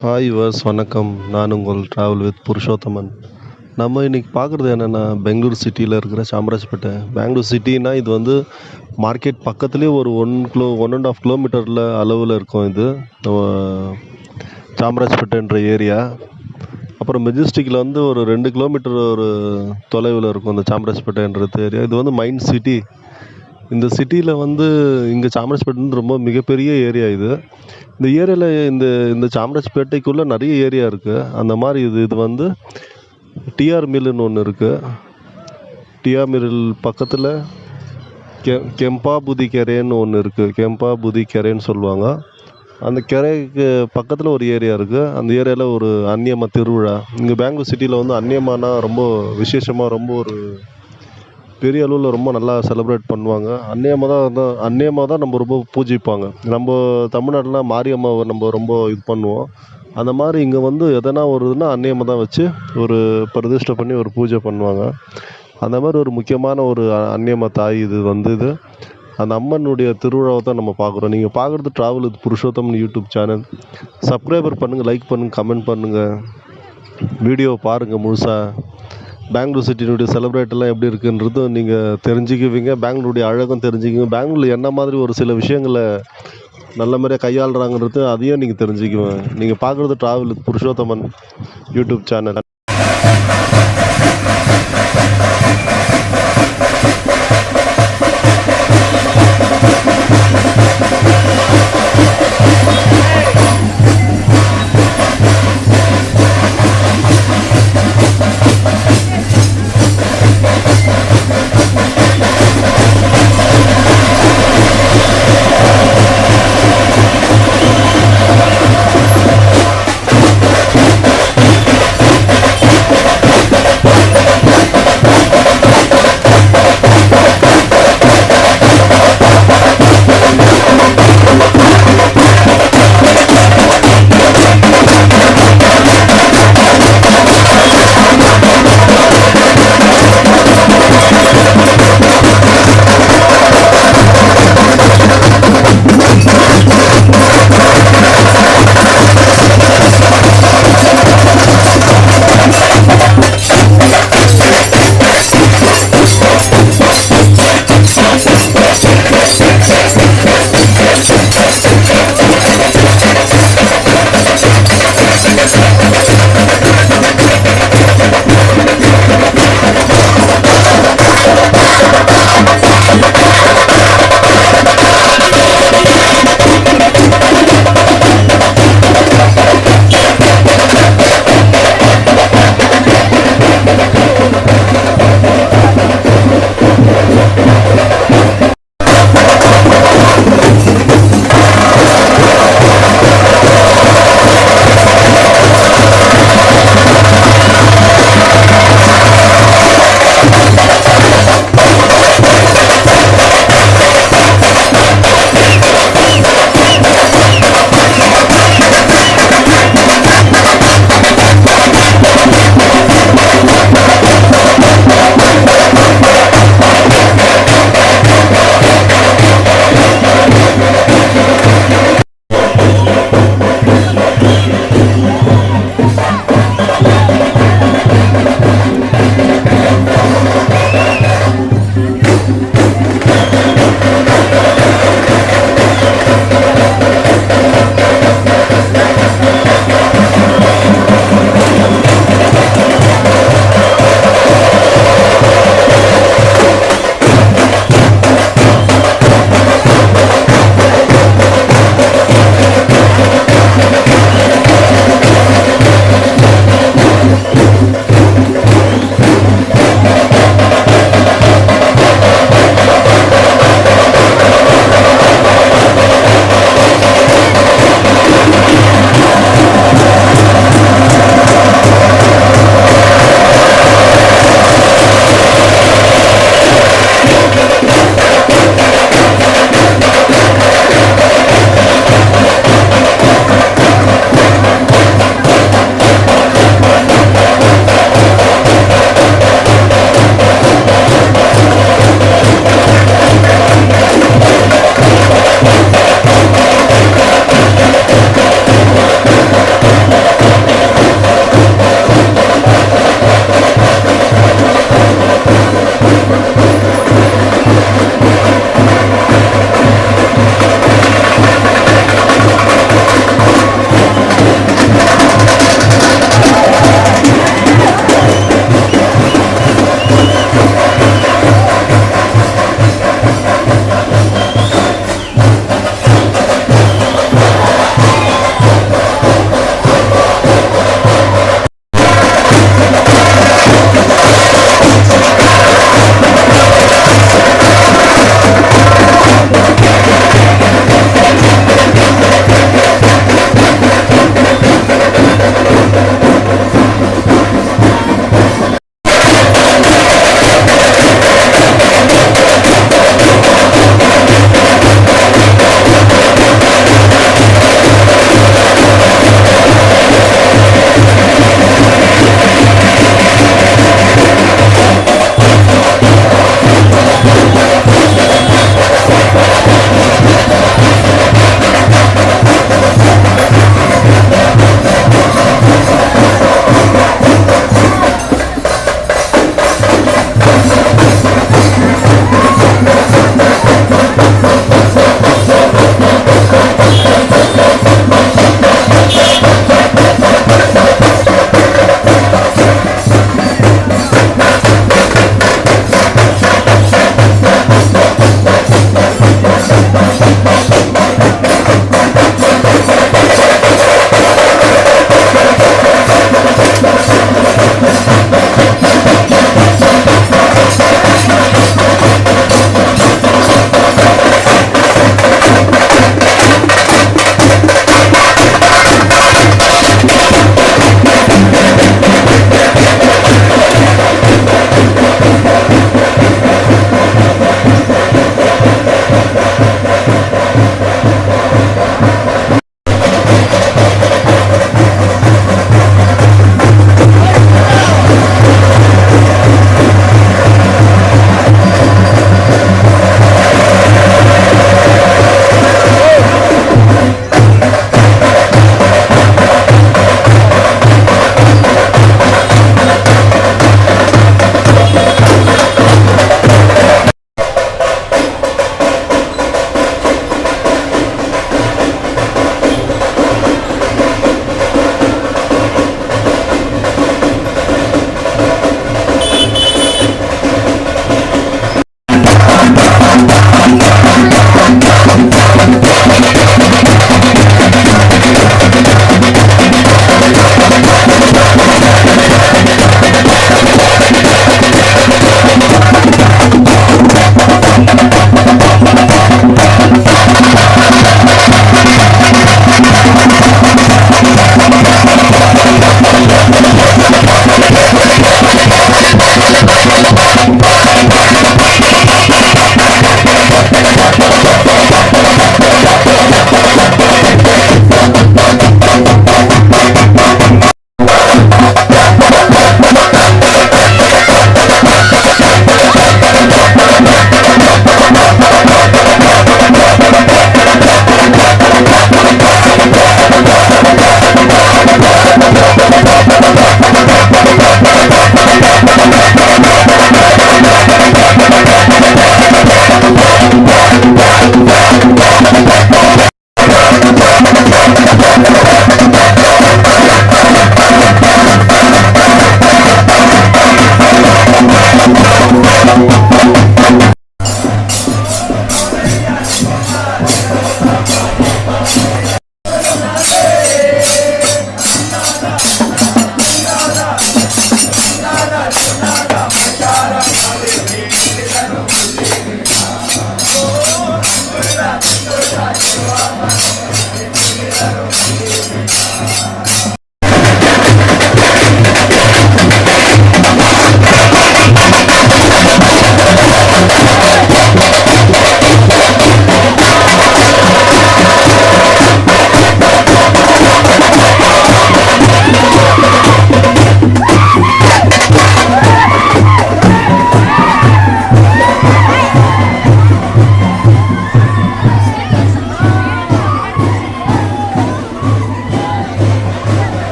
Hi verse வணக்கம். நான் உங்கள் ட்ராவல் வித் புருஷோத்தமன். நம்ம இன்றைக்கி பார்க்குறது என்னென்னா பெங்களூர் சிட்டியில் இருக்கிற சாமராஜ்பேட்டை. பெங்களூர் சிட்டினா இது வந்து மார்க்கெட் பக்கத்துலேயே ஒரு one kilo one and half கிலோமீட்டரில் அளவில் இருக்கும் இது. நம்ம சாமராஜ்பேட்டைன்ற ஏரியா அப்புறம் மெஜிஸ்டிக்கில் வந்து ஒரு ரெண்டு கிலோமீட்டர் ஒரு தொலைவில் இருக்கும் இந்த சாமராஜ்பேட்டைன்றது ஏரியா இது வந்து மைண்ட் சிட்டி இந்த சிட்டியில் வந்து இங்கே சாமராஜ்பேட்டை வந்து ரொம்ப மிகப்பெரிய ஏரியா இது. இந்த ஏரியாவில் இந்த இந்த சாமராஜ்பேட்டைக்குள்ளே நிறைய ஏரியா இருக்குது அந்த மாதிரி இது இது வந்து டிஆர் மில்லுன்னு ஒன்று இருக்குது டிஆர் மில் பக்கத்தில் கெ கெம்பாபுதி கெரைன்னு ஒன்று இருக்குது கெம்பாபுதி கெரைன்னு சொல்லுவாங்க. அந்த கெரைக்கு பக்கத்தில் ஒரு ஏரியா இருக்குது அந்த ஏரியாவில் ஒரு அன்னியம்மா திருவிழா. இங்கே பெங்களூர் சிட்டியில் வந்து அன்னியம்மானா ரொம்ப விசேஷமாக ரொம்ப ஒரு பெரிய அளவில் ரொம்ப நல்லா செலிப்ரேட் பண்ணுவாங்க. அன்னியம்மா தான் வந்து அன்னியம்மா தான் நம்ம ரொம்ப பூஜிப்பாங்க. நம்ம தமிழ்நாட்டில் மாரியம்மாவை நம்ம ரொம்ப இது பண்ணுவோம். அந்த மாதிரி இங்கே வந்து எதனா ஒரு இதுனா அன்னியம்மா தான் வச்சு ஒரு பிரதிஷ்டை பண்ணி ஒரு பூஜை பண்ணுவாங்க. அந்த மாதிரி ஒரு முக்கியமான ஒரு அன்னியம்மா தாய் இது வந்து இது அந்த அம்மனுடைய திருவிழாவை தான் நம்ம பார்க்குறோம். நீங்கள் பார்க்குறது ட்ராவல் இது புருஷோத்தம் யூடியூப் சேனல் சப்ஸ்கிரைபர் பண்ணுங்கள் லைக் பண்ணுங்கள் கமெண்ட் பண்ணுங்கள் வீடியோ பாருங்கள் முழுசாக பெங்களூர் சிட்டினுடைய செலிப்ரேட்டெல்லாம் எப்படி இருக்குன்றதும் நீங்கள் தெரிஞ்சுக்குவீங்க. பெங்களூருடைய அழகும் தெரிஞ்சுக்குவீங்க. பெங்களூரில் என்ன மாதிரி ஒரு சில விஷயங்களை நல்ல மாதிரியாக கையாளுறாங்கன்றது அதையும் நீங்கள் தெரிஞ்சுக்குவேன் நீங்கள் பார்க்குறது ட்ராவல் புருஷோத்தமன் யூடியூப் சேனல்